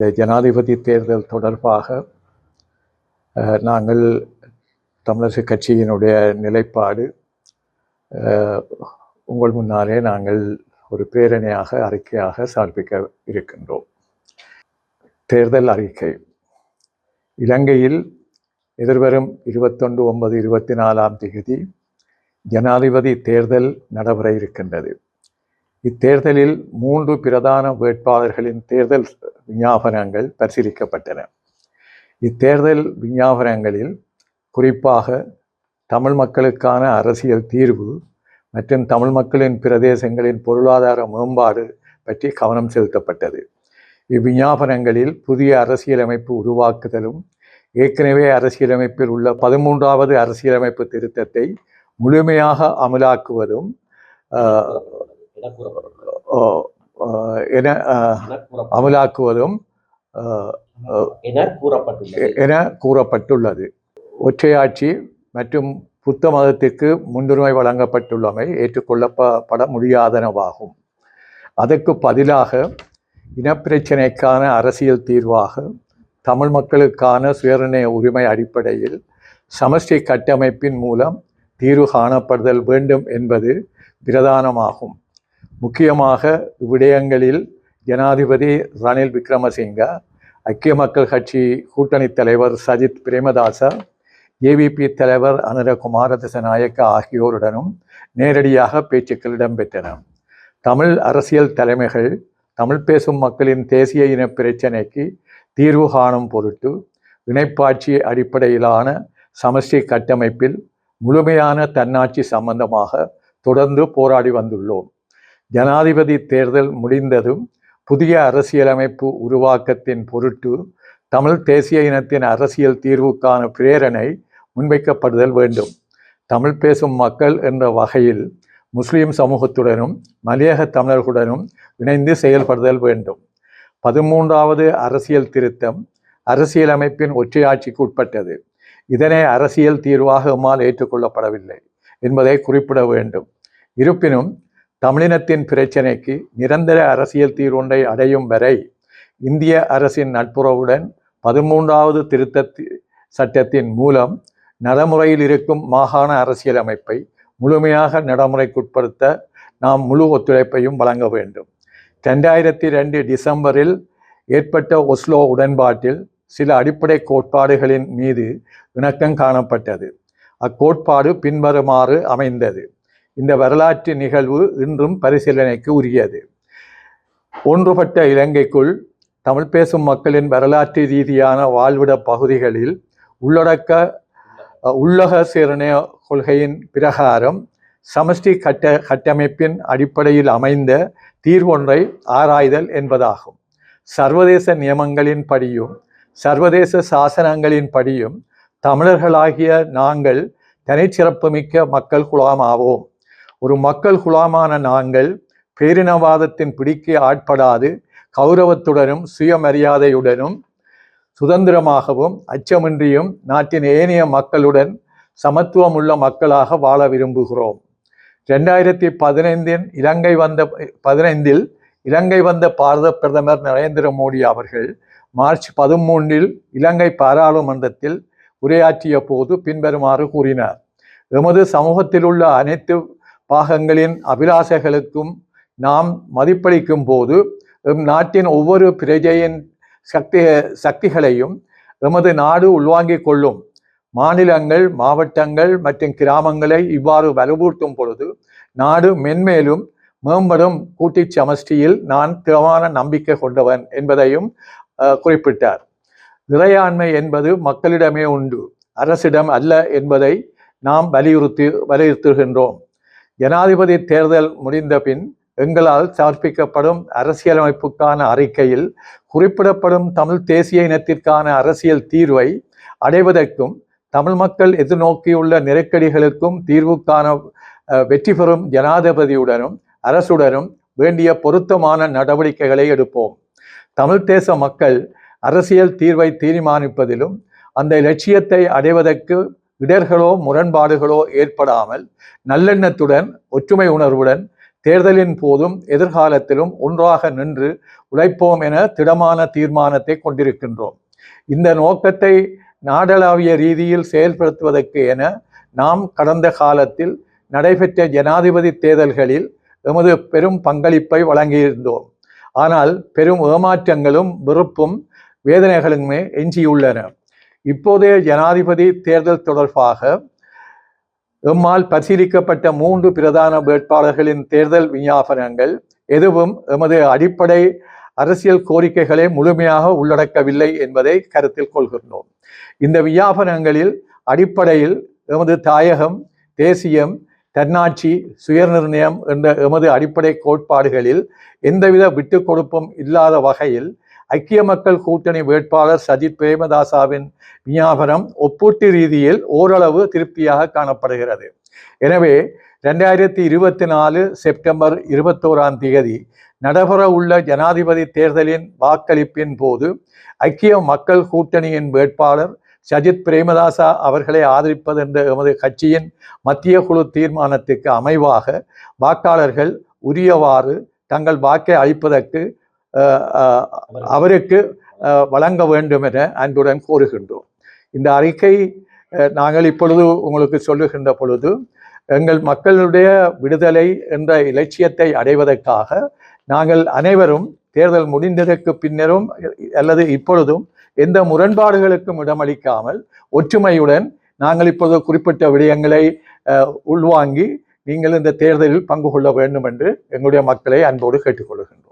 இந்த ஜனாதிபதி தேர்தல் தொடர்பாக நாங்கள் தமிழரசு கட்சியினுடைய நிலைப்பாடு உங்கள் முன்னாலே நாங்கள் ஒரு பேரணியாக அறிக்கையாக சமர்ப்பிக்க இருக்கின்றோம். தேர்தல் அறிக்கை. இலங்கையில் எதிர்வரும் இருபத்தொன்று ஒன்பது இருபத்தி நாலாம் தேதி ஜனாதிபதி தேர்தல் நடைபெற இருக்கின்றது. இத்தேர்தலில் மூன்று பிரதான வேட்பாளர்களின் தேர்தல் விஞ்ஞாபனங்கள் பரிசீலிக்கப்பட்டன. இத்தேர்தல் விஞ்ஞாபனங்களில் குறிப்பாக தமிழ் மக்களுக்கான அரசியல் தீர்வு மற்றும் தமிழ் மக்களின் பிரதேசங்களின் பொருளாதார மேம்பாடு பற்றி கவனம் செலுத்தப்பட்டது. இவ்விஞ்ஞாபனங்களில் புதிய அரசியலமைப்பு உருவாக்குதலும் ஏற்கனவே அரசியலமைப்பில் உள்ள பதிமூன்றாவது அரசியலமைப்பு திருத்தத்தை முழுமையாக அமலாக்குவதும் என. அமலாக்குவதும் ஆஹ், என கூறப்பட்டுள்ளது. என கூறப்பட்டுள்ளது. ஒற்றையாட்சி மற்றும் புத்த மதத்திற்கு முன்னுரிமை வழங்கப்பட்டுள்ளமை ஏற்றுக்கொள்ளப்பட முடியாதனவாகும் அதற்கு பதிலாக இனப்பிரச்சினைக்கான அரசியல் தீர்வாக தமிழ் மக்களுக்கான சுயநிர்ணய உரிமை அடிப்படையில் சமஷ்டி கட்டமைப்பின் மூலம் தீர்வு காணப்படுதல் வேண்டும் என்பது பிரதானமாகும். முக்கியமாக விடயங்களில் ஜனாதிபதி ரணில் விக்ரமசிங்க ஐக்கிய மக்கள் கட்சி கூட்டணி தலைவர் சஜித் பிரேமதாச ஏவிபி தலைவர் அனுர குமார திசநாயக்க ஆகியோருடனும் நேரடியாக பேச்சுக்கள் இடம்பெற்றன. தமிழ் அரசியல் தலைமைகள் தமிழ் பேசும் மக்களின் தேசிய இன பிரச்சினைக்கு தீர்வு காணும் பொருட்டு இணைப்பாட்சி அடிப்படையிலான சமஷ்டி கட்டமைப்பில் முழுமையான தன்னாட்சி சம்பந்தமாக தொடர்ந்து போராடி வந்துள்ளோம். ஜனாதிபதி தேர்தல் முடிந்ததும் புதிய அரசியலமைப்பு உருவாக்கத்தின் பொருட்டு தமிழ் தேசிய இனத்தின் அரசியல் தீர்வுக்கான பிரேரணை முன்வைக்கப்படுதல் வேண்டும். தமிழ் பேசும் மக்கள் என்ற வகையில் முஸ்லிம் சமூகத்துடனும் மலையக தமிழர்களுடனும் இணைந்து செயல்படுதல் வேண்டும். பதிமூன்றாவது அரசியல் திருத்தம் அரசியலமைப்பின் ஒற்றையாட்சிக்கு உட்பட்டது. இதனை அரசியல் தீர்வாக எம்மால் ஏற்றுக்கொள்ளப்படவில்லை என்பதை குறிப்பிட வேண்டும். இருப்பினும் தமிழினத்தின் பிரச்சினைக்கு நிரந்தர அரசியல் தீர்வொன்றை அடையும் வரை இந்திய அரசின் நட்புறவுடன் பதிமூன்றாவது திருத்த சட்டத்தின் மூலம் நடைமுறையில் இருக்கும் மாகாண அரசியலமைப்பை முழுமையாக நடைமுறைக்குட்படுத்த நாம் முழு ஒத்துழைப்பையும் வழங்க வேண்டும். ரெண்டாயிரத்தி ரெண்டு டிசம்பரில் ஏற்பட்ட ஒஸ்லோ உடன்பாட்டில் சில அடிப்படை கோட்பாடுகளின் மீது இணக்கம் காணப்பட்டது. அக்கோட்பாடு பின்வருமாறு அமைந்தது. இந்த வரலாற்று நிகழ்வு இன்றும் பரிசீலனைக்கு உரியது. ஒன்றுபட்ட இலங்கைக்குள் தமிழ் பேசும் மக்களின் வரலாற்று ரீதியான வாழ்விட பகுதிகளில் உள்ளடக்க உள்ளக சீரணைய கொள்கையின் பிரகாரம் சமஷ்டி கட்ட கட்டமைப்பின் அடிப்படையில் அமைந்த தீர்வொன்றை ஆராய்தல் என்பதாகும். சர்வதேச நியமங்களின் படியும் சர்வதேச சாசனங்களின் படியும் தமிழர்களாகிய நாங்கள் தனிச்சிறப்புமிக்க மக்கள் குலாமாவோம். ஒரு மக்கள் குலாமான நாங்கள் பேரினவாதத்தின் பிடிக்கு ஆட்படாது கௌரவத்துடனும் சுயமரியாதையுடனும் சுதந்திரமாகவும் அச்சமின்றியும் நாட்டின் ஏனைய மக்களுடன் சமத்துவமுள்ள மக்களாக வாழ விரும்புகிறோம். ரெண்டாயிரத்தி பதினைந்தின் இலங்கை வந்த பதினைந்தில் இலங்கை வந்த பாரத பிரதமர் நரேந்திர மோடி அவர்கள் மார்ச் பதிமூன்றில் இலங்கை பாராளுமன்றத்தில் உரையாற்றிய போது பின்வருமாறு கூறினார். எமது சமூகத்தில் உள்ள அனைத்து பாகங்களின் அபிலாஷைகளுக்கும் நாம் மதிப்பளிக்கும் போது எம் நாட்டின் ஒவ்வொரு பிரஜையின் சக்தி சக்திகளையும் எமது நாடு உள்வாங்கிக் கொள்ளும். மாநிலங்கள் மாவட்டங்கள் மற்றும் கிராமங்களை இவ்வாறு வலுவூட்டும் பொழுது நாடு மென்மேலும் மேம்படும் கூட்டிச் சமஷ்டியில் நான் திறமான நம்பிக்கை கொண்டவன் என்பதையும் குறிப்பிட்டார். இறையாண்மை என்பது மக்களிடமே உண்டு அரசிடம் அல்ல என்பதை நாம் வலியுறுத்தி வலியுறுத்துகின்றோம். ஜனாதிபதி தேர்தல் முடிந்த பின் எங்களால் சமர்ப்பிக்கப்படும் அரசியலமைப்புக்கான அறிக்கையில் குறிப்பிடப்படும் தமிழ் தேசிய இனத்திற்கான அரசியல் தீர்வை அடைவதற்கும் தமிழ் மக்கள் எதிர்நோக்கியுள்ள நெருக்கடிகளுக்கும் தீர்வுக்கான வெற்றி பெறும் ஜனாதிபதியுடனும் அரசுடனும் வேண்டிய பொருத்தமான நடவடிக்கைகளை எடுப்போம். தமிழ் தேச மக்கள் அரசியல் தீர்வை தீர்மானிப்பதிலும் அந்த இலட்சியத்தை அடைவதற்கு இடர்களோ முரண்பாடுகளோ ஏற்படாமல் நல்லெண்ணத்துடன் ஒற்றுமை உணர்வுடன் தேர்தலின் போதும் எதிர்காலத்திலும் ஒன்றாக நின்று உழைப்போம் என திடமான தீர்மானத்தை கொண்டிருக்கின்றோம். இந்த நோக்கத்தை நாடளாவிய ரீதியில் செயல்படுத்துவதற்கு என நாம் கடந்த காலத்தில் நடைபெற்ற ஜனாதிபதி தேர்தல்களில் எமது பெரும் பங்களிப்பை வழங்கியிருந்தோம். ஆனால் பெரும் ஏமாற்றங்களும் வெறுப்பும் வேதனைகளுமே எஞ்சியுள்ளன. இப்போதைய ஜனாதிபதி தேர்தல் தொடர்பாக எம்மால் பரிசீலிக்கப்பட்ட மூன்று பிரதான வேட்பாளர்களின் தேர்தல் விஞ்ஞாபனங்கள் எதுவும் எமது அடிப்படை அரசியல் கோரிக்கைகளை முழுமையாக உள்ளடக்கவில்லை என்பதை கருத்தில் கொள்கின்றோம். இந்த விஞ்ஞாபனங்களில் அடிப்படையில் எமது தாயகம் தேசியம் தன்னாட்சி சுயநிர்ணயம் என்ற எமது அடிப்படை கோட்பாடுகளில் எந்தவித விட்டுக் கொடுப்பும் இல்லாத வகையில் ஐக்கிய மக்கள் கூட்டணி வேட்பாளர் சஜித் பிரேமதாசாவின் விஞ்ஞாபனம் ஒப்பீட்டு ரீதியில் ஓரளவு திருப்தியாக காணப்படுகிறது. எனவே ரெண்டாயிரத்தி இருபத்தி நாலு செப்டம்பர் இருபத்தோராம் தேதி நடைபெற உள்ள ஜனாதிபதி தேர்தலின் வாக்களிப்பின் போது ஐக்கிய மக்கள் கூட்டணியின் வேட்பாளர் சஜித் பிரேமதாசா அவர்களை ஆதரிப்பது என்ற எமது கட்சியின் மத்திய குழு தீர்மானத்துக்கு அமைவாக வாக்காளர்கள் உரியவாறு தங்கள் வாக்கை அளிப்பதற்கு அவருக்கு வழங்க வேண்டும் என அன்புடன் கோருகின்றோம் இந்த அறிக்கை நாங்கள் இப்பொழுது உங்களுக்கு சொல்லுகின்ற பொழுது எங்கள் மக்களுடைய விடுதலை என்ற இலட்சியத்தை அடைவதற்காக நாங்கள் அனைவரும் தேர்தல் முடிந்ததற்கு பின்னரும் அல்லது இப்பொழுதும் எந்த முரண்பாடுகளுக்கும் இடமளிக்காமல் ஒற்றுமையுடன் நாங்கள் இப்பொழுது குறிப்பிட்ட விடயங்களை உள்வாங்கி நீங்கள் இந்த தேர்தலில் பங்கு கொள்ள வேண்டும் என்று எங்களுடைய மக்களை அன்போடு கேட்டுக்கொள்கின்றோம்.